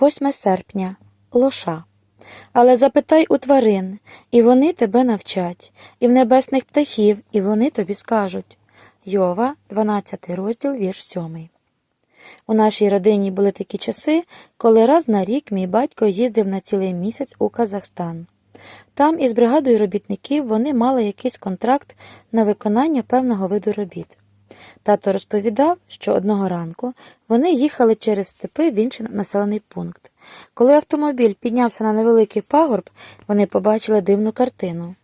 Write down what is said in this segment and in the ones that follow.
8 серпня. Лоша. Але запитай у тварин, і вони тебе навчать, і в небесних птахів, і вони тобі скажуть. Йова, 12 розділ, вірш 7. У нашій родині були такі часи, коли раз на рік мій батько їздив на цілий місяць у Казахстан. Там із бригадою робітників вони мали якийсь контракт на виконання певного виду робіт. Тато розповідав, що одного ранку вони їхали через степи в інший населений пункт. Коли автомобіль піднявся на невеликий пагорб, вони побачили дивну картину.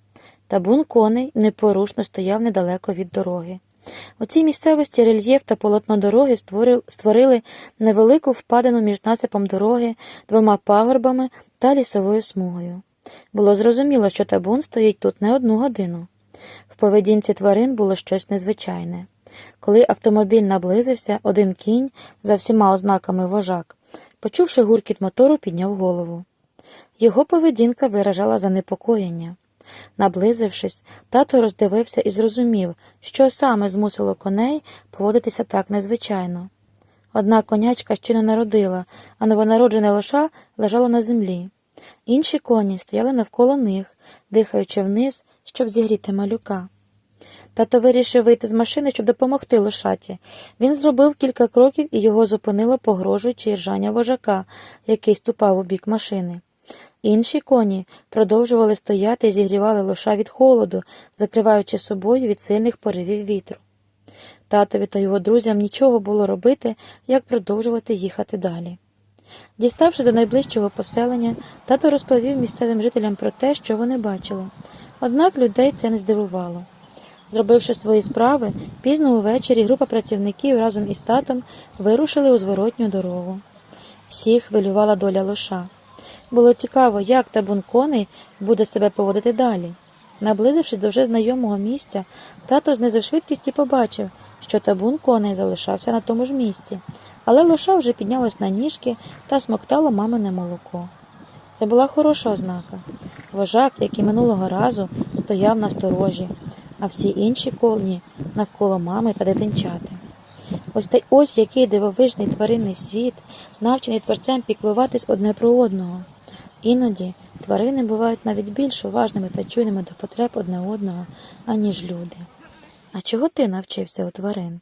Табун коней непорушно стояв недалеко від дороги. У цій місцевості рельєф та полотно дороги створили невелику впадину між насипом дороги, двома пагорбами та лісовою смугою. Було зрозуміло, що табун стоїть тут не одну годину. В поведінці тварин було щось незвичайне. Коли автомобіль наблизився, один кінь, за всіма ознаками вожак, почувши гуркіт мотору, підняв голову. Його поведінка виражала занепокоєння. Наблизившись, тато роздивився і зрозумів, що саме змусило коней поводитися так незвичайно. Одна конячка ще не народила, а новонароджене лоша лежало на землі. Інші коні стояли навколо них, дихаючи вниз, щоб зігріти малюка. Тато вирішив вийти з машини, щоб допомогти лошаті. Він зробив кілька кроків і його зупинило погрожуючи ржання вожака, який ступав у бік машини. Інші коні продовжували стояти і зігрівали лоша від холоду, закриваючи собою від сильних поривів вітру. Татові та його друзям нічого було робити, як продовжувати їхати далі. Діставши до найближчого поселення, тато розповів місцевим жителям про те, що вони бачили. Однак людей це не здивувало. Зробивши свої справи, пізно увечері група працівників разом із татом вирушили у зворотню дорогу. Всіх хвилювала доля лоша. Було цікаво, як табун коней буде себе поводити далі. Наблизившись до вже знайомого місця, тато знизив швидкість і побачив, що табун коней залишався на тому ж місці, але лоша вже піднялась на ніжки та смоктало мамине молоко. Це була хороша ознака. Вожак, як і минулого разу, стояв на сторожі, а всі інші колні навколо мами та дитинчати. Ось та ось який дивовижний тваринний світ, навчений творцем піклуватись одне про одного. Іноді тварини бувають навіть більш уважними та чуйними до потреб одне одного, аніж люди. А чого ти навчився у тварин?